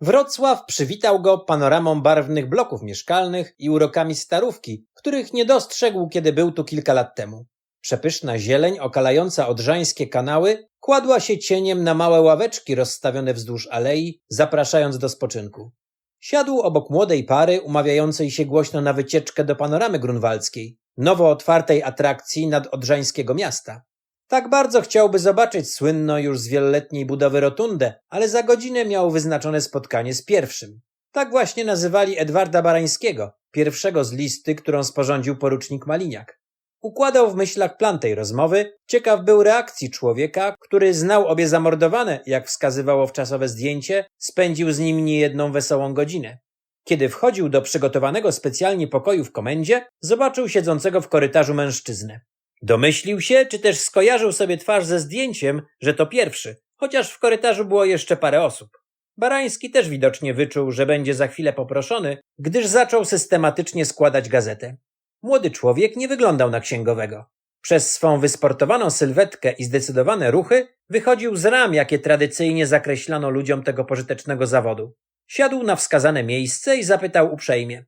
Wrocław przywitał go panoramą barwnych bloków mieszkalnych i urokami starówki, których nie dostrzegł, kiedy był tu kilka lat temu. Przepyszna zieleń okalająca odrzańskie kanały kładła się cieniem na małe ławeczki rozstawione wzdłuż alei, zapraszając do spoczynku. Siadł obok młodej pary umawiającej się głośno na wycieczkę do panoramy grunwaldzkiej, nowo otwartej atrakcji nadodrzańskiego miasta. Tak bardzo chciałby zobaczyć słynną już z wieloletniej budowy rotundę, ale za godzinę miał wyznaczone spotkanie z pierwszym. Tak właśnie nazywali Edwarda Barańskiego, pierwszego z listy, którą sporządził porucznik Maliniak. Układał w myślach plan tej rozmowy, ciekaw był reakcji człowieka, który znał obie zamordowane, jak wskazywało wczasowe zdjęcie, spędził z nim niejedną wesołą godzinę. Kiedy wchodził do przygotowanego specjalnie pokoju w komendzie, zobaczył siedzącego w korytarzu mężczyznę. Domyślił się, czy też skojarzył sobie twarz ze zdjęciem, że to pierwszy, chociaż w korytarzu było jeszcze parę osób. Barański też widocznie wyczuł, że będzie za chwilę poproszony, gdyż zaczął systematycznie składać gazetę. Młody człowiek nie wyglądał na księgowego. Przez swą wysportowaną sylwetkę i zdecydowane ruchy wychodził z ram, jakie tradycyjnie zakreślano ludziom tego pożytecznego zawodu. Siadł na wskazane miejsce i zapytał uprzejmie.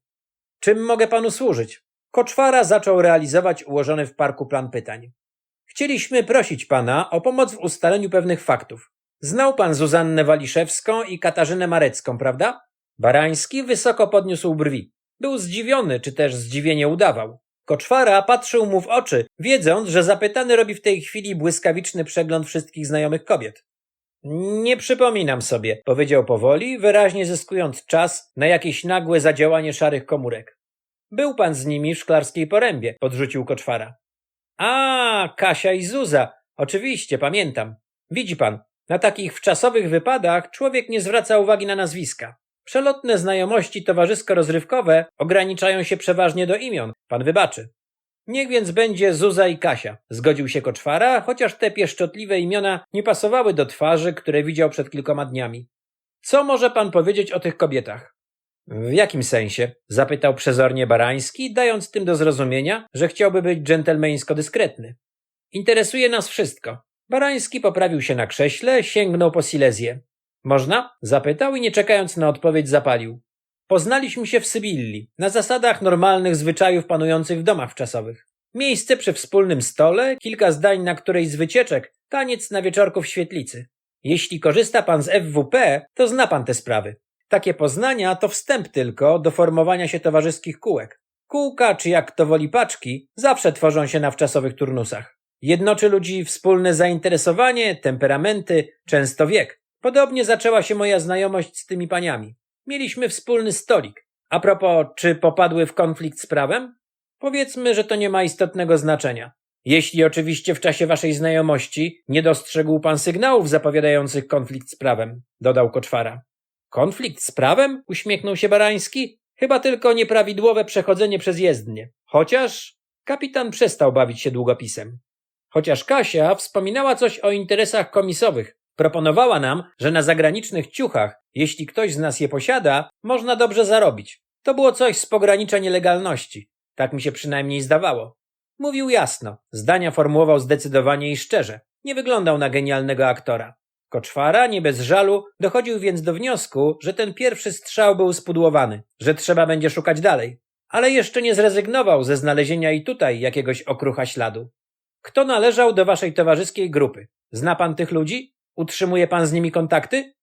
Czym mogę panu służyć? Koczwara zaczął realizować ułożony w parku plan pytań. Chcieliśmy prosić pana o pomoc w ustaleniu pewnych faktów. Znał pan Zuzannę Waliszewską i Katarzynę Marecką, prawda? Barański wysoko podniósł brwi. Był zdziwiony, czy też zdziwienie udawał. Koczwara patrzył mu w oczy, wiedząc, że zapytany robi w tej chwili błyskawiczny przegląd wszystkich znajomych kobiet. Nie przypominam sobie, powiedział powoli, wyraźnie zyskując czas na jakieś nagłe zadziałanie szarych komórek. Był pan z nimi w szklarskiej porębie, podrzucił koczwara. A, Kasia i Zuza. Oczywiście, pamiętam. Widzi pan, na takich wczasowych wypadach człowiek nie zwraca uwagi na nazwiska. Przelotne znajomości towarzysko-rozrywkowe ograniczają się przeważnie do imion, pan wybaczy. Niech więc będzie Zuza i Kasia, zgodził się Koczwara, chociaż te pieszczotliwe imiona nie pasowały do twarzy, które widział przed kilkoma dniami. Co może pan powiedzieć o tych kobietach? W jakim sensie? zapytał przezornie Barański, dając tym do zrozumienia, że chciałby być dżentelmeńsko dyskretny. Interesuje nas wszystko. Barański poprawił się na krześle, sięgnął po Silezję. Można? Zapytał i nie czekając na odpowiedź zapalił. Poznaliśmy się w Sybilli, na zasadach normalnych zwyczajów panujących w domach wczasowych. Miejsce przy wspólnym stole, kilka zdań na którejś z wycieczek, taniec na wieczorku w świetlicy. Jeśli korzysta pan z FWP, to zna pan te sprawy. Takie poznania to wstęp tylko do formowania się towarzyskich kółek. Kółka, czy jak to woli paczki, zawsze tworzą się na wczasowych turnusach. Jednoczy ludzi wspólne zainteresowanie, temperamenty, często wiek. Podobnie zaczęła się moja znajomość z tymi paniami. Mieliśmy wspólny stolik. A propos, czy popadły w konflikt z prawem? Powiedzmy, że to nie ma istotnego znaczenia. Jeśli oczywiście w czasie waszej znajomości nie dostrzegł pan sygnałów zapowiadających konflikt z prawem, dodał Koczwara. Konflikt z prawem? uśmiechnął się Barański. Chyba tylko nieprawidłowe przechodzenie przez jezdnię. Chociaż kapitan przestał bawić się długopisem. Chociaż Kasia wspominała coś o interesach komisowych. Proponowała nam, że na zagranicznych ciuchach, jeśli ktoś z nas je posiada, można dobrze zarobić. To było coś z pogranicza nielegalności. Tak mi się przynajmniej zdawało. Mówił jasno, zdania formułował zdecydowanie i szczerze. Nie wyglądał na genialnego aktora. Koczwara, nie bez żalu, dochodził więc do wniosku, że ten pierwszy strzał był spudłowany, że trzeba będzie szukać dalej. Ale jeszcze nie zrezygnował ze znalezienia i tutaj jakiegoś okrucha śladu. Kto należał do waszej towarzyskiej grupy? Zna pan tych ludzi? Utrzymuje pan z nimi kontakty?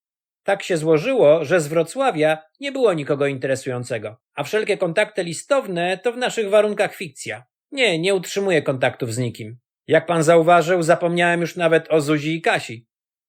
Tak się złożyło, że z Wrocławia nie było nikogo interesującego, a wszelkie kontakty listowne to w naszych warunkach fikcja. Nie, nie utrzymuję kontaktów z nikim. Jak pan zauważył, zapomniałem już nawet o Zuzi i Kasi.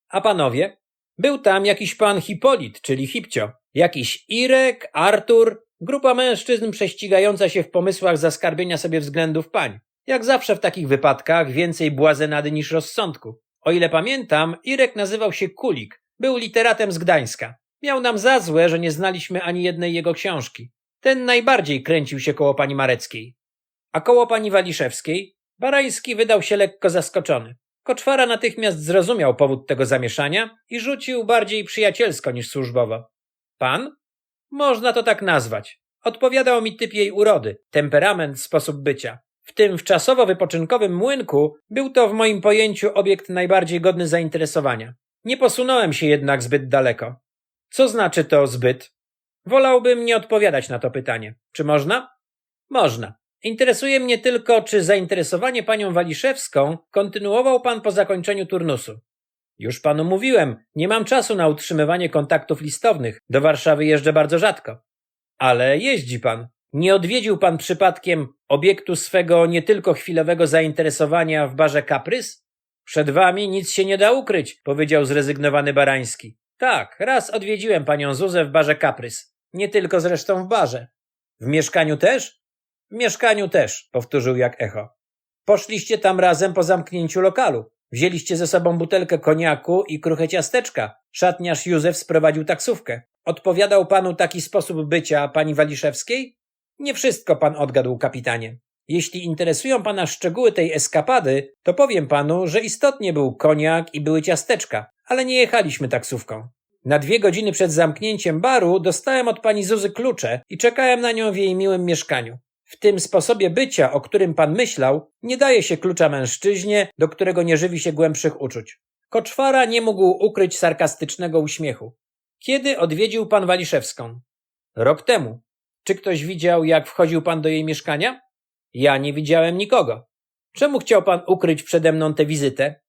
A panowie? Był tam jakiś pan Hipolit, czyli Hipcio, jakiś Irek, Artur, grupa mężczyzn prześcigająca się w pomysłach zaskarbienia sobie względów pań. Jak zawsze w takich wypadkach więcej błazenady niż rozsądku. O ile pamiętam, Irek nazywał się Kulik, był literatem z Gdańska. Miał nam za złe, że nie znaliśmy ani jednej jego książki. Ten najbardziej kręcił się koło pani Mareckiej. A koło pani Waliszewskiej? Barański wydał się lekko zaskoczony. Koczwara natychmiast zrozumiał powód tego zamieszania i rzucił bardziej przyjacielsko niż służbowo. Pan? Można to tak nazwać. Odpowiadał mi typ jej urody, temperament, sposób bycia. W tym wczasowo-wypoczynkowym młynku był to w moim pojęciu obiekt najbardziej godny zainteresowania. Nie posunąłem się jednak zbyt daleko. Co znaczy to zbyt? Wolałbym nie odpowiadać na to pytanie. Czy można? Można. Interesuje mnie tylko, czy zainteresowanie panią Waliszewską kontynuował pan po zakończeniu turnusu. Już panu mówiłem, nie mam czasu na utrzymywanie kontaktów listownych. Do Warszawy jeżdżę bardzo rzadko. Ale jeździ pan. Nie odwiedził pan przypadkiem obiektu swego nie tylko chwilowego zainteresowania w barze Kaprys? Przed wami nic się nie da ukryć, powiedział zrezygnowany Barański. Tak, raz odwiedziłem panią Zuzę w barze Kaprys. Nie tylko zresztą w barze. W mieszkaniu też? W mieszkaniu też, powtórzył jak echo. Poszliście tam razem po zamknięciu lokalu. Wzięliście ze sobą butelkę koniaku i kruche ciasteczka. Szatniarz Józef sprowadził taksówkę. Odpowiadał panu taki sposób bycia pani Waliszewskiej? Nie wszystko pan odgadł, kapitanie. Jeśli interesują pana szczegóły tej eskapady, to powiem panu, że istotnie był koniak i były ciasteczka, ale nie jechaliśmy taksówką. Na dwie godziny przed zamknięciem baru dostałem od pani Zuzy klucze i czekałem na nią w jej miłym mieszkaniu. W tym sposobie bycia, o którym pan myślał, nie daje się klucza mężczyźnie, do którego nie żywi się głębszych uczuć. Koczwara nie mógł ukryć sarkastycznego uśmiechu. Kiedy odwiedził pan Waliszewską? Rok temu. Czy ktoś widział, jak wchodził pan do jej mieszkania? Ja nie widziałem nikogo. Czemu chciał pan ukryć przede mną tę wizytę?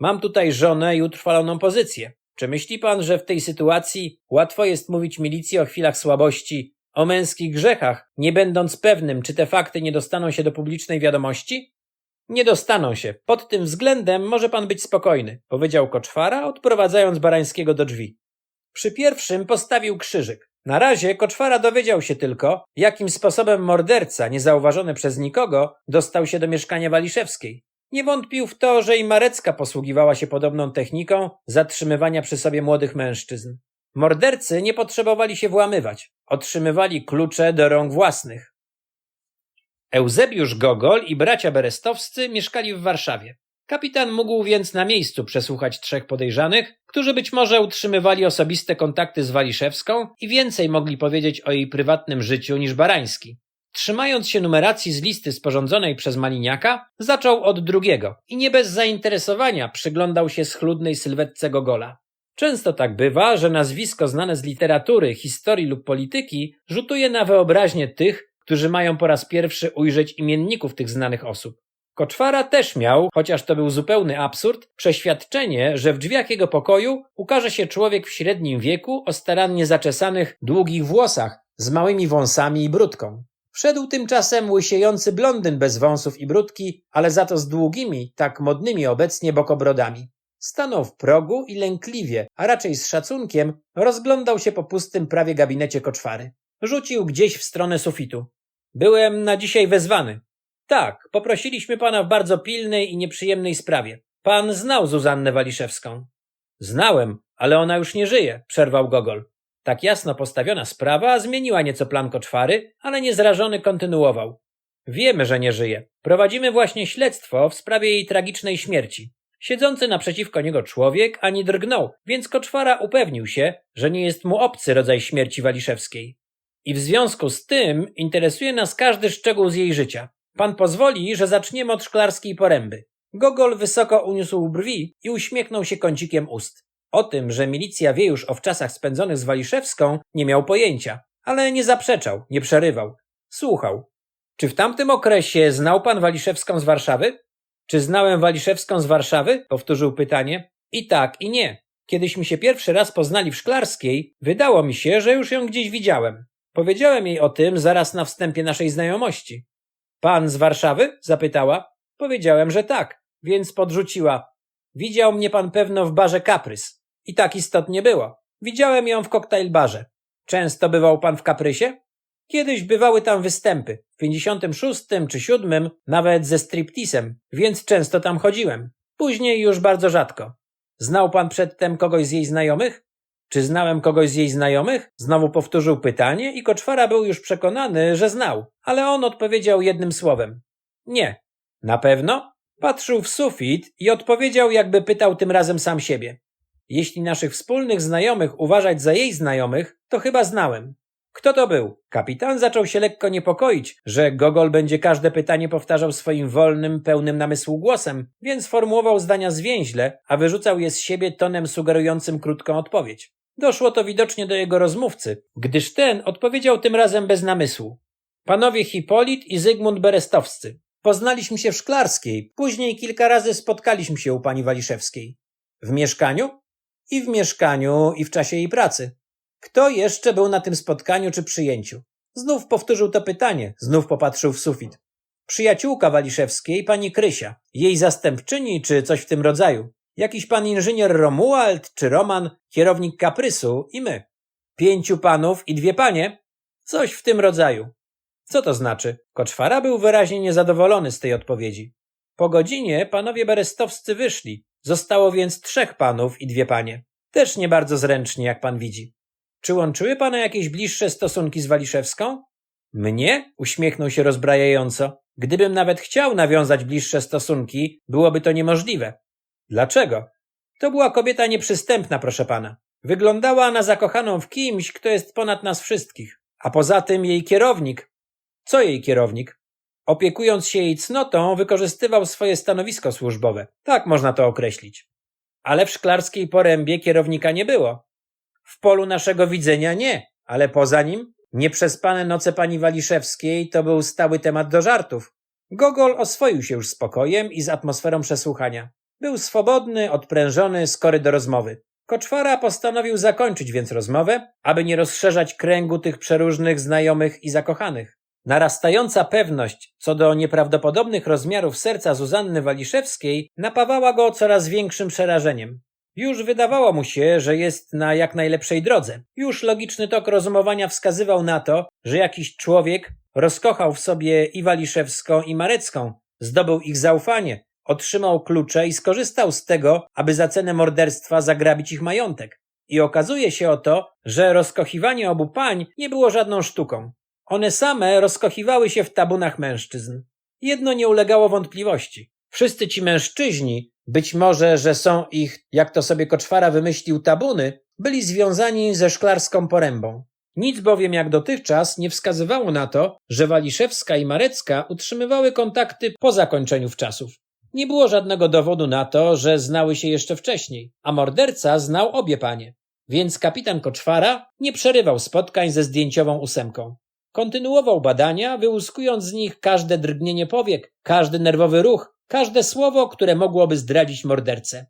Mam tutaj żonę i utrwaloną pozycję. Czy myśli pan, że w tej sytuacji łatwo jest mówić milicji o chwilach słabości, o męskich grzechach, nie będąc pewnym, czy te fakty nie dostaną się do publicznej wiadomości? Nie dostaną się. Pod tym względem może pan być spokojny, powiedział Koczwara, odprowadzając Barańskiego do drzwi. Przy pierwszym postawił krzyżyk. Na razie Koczwara dowiedział się tylko, jakim sposobem morderca, niezauważony przez nikogo, dostał się do mieszkania Waliszewskiej. Nie wątpił w to, że i Marecka posługiwała się podobną techniką zatrzymywania przy sobie młodych mężczyzn. Mordercy nie potrzebowali się włamywać. Otrzymywali klucze do rąk własnych. Eusebiusz Gogol i bracia berestowscy mieszkali w Warszawie. Kapitan mógł więc na miejscu przesłuchać trzech podejrzanych, którzy być może utrzymywali osobiste kontakty z Waliszewską i więcej mogli powiedzieć o jej prywatnym życiu niż Barański. Trzymając się numeracji z listy sporządzonej przez Maliniaka, zaczął od drugiego i nie bez zainteresowania przyglądał się schludnej sylwetce Gogola. Często tak bywa, że nazwisko znane z literatury, historii lub polityki rzutuje na wyobraźnię tych, którzy mają po raz pierwszy ujrzeć imienników tych znanych osób. Koczwara też miał, chociaż to był zupełny absurd, przeświadczenie, że w drzwiach jego pokoju ukaże się człowiek w średnim wieku o starannie zaczesanych, długich włosach, z małymi wąsami i brudką. Wszedł tymczasem łysiejący blondyn bez wąsów i brudki, ale za to z długimi, tak modnymi obecnie bokobrodami. Stanął w progu i lękliwie, a raczej z szacunkiem, rozglądał się po pustym prawie gabinecie koczwary. Rzucił gdzieś w stronę sufitu. Byłem na dzisiaj wezwany. Tak, poprosiliśmy pana w bardzo pilnej i nieprzyjemnej sprawie. Pan znał Zuzannę Waliszewską. Znałem, ale ona już nie żyje, przerwał Gogol. Tak jasno postawiona sprawa zmieniła nieco plan koczwary, ale niezrażony kontynuował. Wiemy, że nie żyje. Prowadzimy właśnie śledztwo w sprawie jej tragicznej śmierci. Siedzący naprzeciwko niego człowiek ani drgnął, więc Koczwara upewnił się, że nie jest mu obcy rodzaj śmierci Waliszewskiej. I w związku z tym interesuje nas każdy szczegół z jej życia. Pan pozwoli, że zaczniemy od szklarskiej poręby. Gogol wysoko uniósł brwi i uśmiechnął się kącikiem ust. O tym, że milicja wie już o wczasach spędzonych z Waliszewską, nie miał pojęcia, ale nie zaprzeczał, nie przerywał. Słuchał. Czy w tamtym okresie znał pan Waliszewską z Warszawy? Czy znałem Waliszewską z Warszawy? Powtórzył pytanie. I tak, i nie. Kiedyśmy się pierwszy raz poznali w Szklarskiej, wydało mi się, że już ją gdzieś widziałem. Powiedziałem jej o tym zaraz na wstępie naszej znajomości. Pan z Warszawy? zapytała. Powiedziałem, że tak, więc podrzuciła. Widział mnie pan pewno w barze Kaprys. I tak istotnie było. Widziałem ją w koktajl barze. Często bywał pan w Kaprysie? Kiedyś bywały tam występy. W 56 czy 7 nawet ze striptisem, więc często tam chodziłem. Później już bardzo rzadko. Znał pan przedtem kogoś z jej znajomych? Czy znałem kogoś z jej znajomych? Znowu powtórzył pytanie i Koczwara był już przekonany, że znał, ale on odpowiedział jednym słowem. Nie. Na pewno? Patrzył w sufit i odpowiedział, jakby pytał tym razem sam siebie. Jeśli naszych wspólnych znajomych uważać za jej znajomych, to chyba znałem. Kto to był? Kapitan zaczął się lekko niepokoić, że Gogol będzie każde pytanie powtarzał swoim wolnym, pełnym namysłu głosem, więc formułował zdania zwięźle, a wyrzucał je z siebie tonem sugerującym krótką odpowiedź. Doszło to widocznie do jego rozmówcy, gdyż ten odpowiedział tym razem bez namysłu. Panowie Hipolit i Zygmunt Berestowscy. Poznaliśmy się w Szklarskiej, później kilka razy spotkaliśmy się u pani Waliszewskiej. W mieszkaniu? I w mieszkaniu, i w czasie jej pracy. Kto jeszcze był na tym spotkaniu czy przyjęciu? Znów powtórzył to pytanie, znów popatrzył w sufit. Przyjaciółka Waliszewskiej, pani Krysia, jej zastępczyni czy coś w tym rodzaju. Jakiś pan inżynier Romuald czy Roman, kierownik kaprysu i my. Pięciu panów i dwie panie? Coś w tym rodzaju. Co to znaczy? Koczwara był wyraźnie niezadowolony z tej odpowiedzi. Po godzinie panowie berestowscy wyszli. Zostało więc trzech panów i dwie panie. Też nie bardzo zręcznie, jak pan widzi. Czy łączyły pana jakieś bliższe stosunki z Waliszewską? Mnie? Uśmiechnął się rozbrajająco. Gdybym nawet chciał nawiązać bliższe stosunki, byłoby to niemożliwe. Dlaczego? To była kobieta nieprzystępna, proszę pana. Wyglądała na zakochaną w kimś, kto jest ponad nas wszystkich. A poza tym jej kierownik. Co jej kierownik? Opiekując się jej cnotą, wykorzystywał swoje stanowisko służbowe. Tak można to określić. Ale w szklarskiej porębie kierownika nie było. W polu naszego widzenia nie, ale poza nim nieprzespane noce pani Waliszewskiej to był stały temat do żartów. Gogol oswoił się już spokojem i z atmosferą przesłuchania. Był swobodny, odprężony, skory do rozmowy. Koczwara postanowił zakończyć więc rozmowę, aby nie rozszerzać kręgu tych przeróżnych znajomych i zakochanych. Narastająca pewność co do nieprawdopodobnych rozmiarów serca Zuzanny Waliszewskiej napawała go coraz większym przerażeniem. Już wydawało mu się, że jest na jak najlepszej drodze. Już logiczny tok rozumowania wskazywał na to, że jakiś człowiek rozkochał w sobie i Waliszewską, i Marecką, zdobył ich zaufanie, otrzymał klucze i skorzystał z tego, aby za cenę morderstwa zagrabić ich majątek. I okazuje się oto, że rozkochiwanie obu pań nie było żadną sztuką. One same rozkochiwały się w tabunach mężczyzn. Jedno nie ulegało wątpliwości. Wszyscy ci mężczyźni, być może, że są ich, jak to sobie Koczwara wymyślił, tabuny, byli związani ze szklarską porębą. Nic bowiem jak dotychczas nie wskazywało na to, że Waliszewska i Marecka utrzymywały kontakty po zakończeniu wczasów. Nie było żadnego dowodu na to, że znały się jeszcze wcześniej, a morderca znał obie panie. Więc kapitan Koczwara nie przerywał spotkań ze zdjęciową ósemką. Kontynuował badania, wyłuskując z nich każde drgnienie powiek, każdy nerwowy ruch, każde słowo, które mogłoby zdradzić mordercę.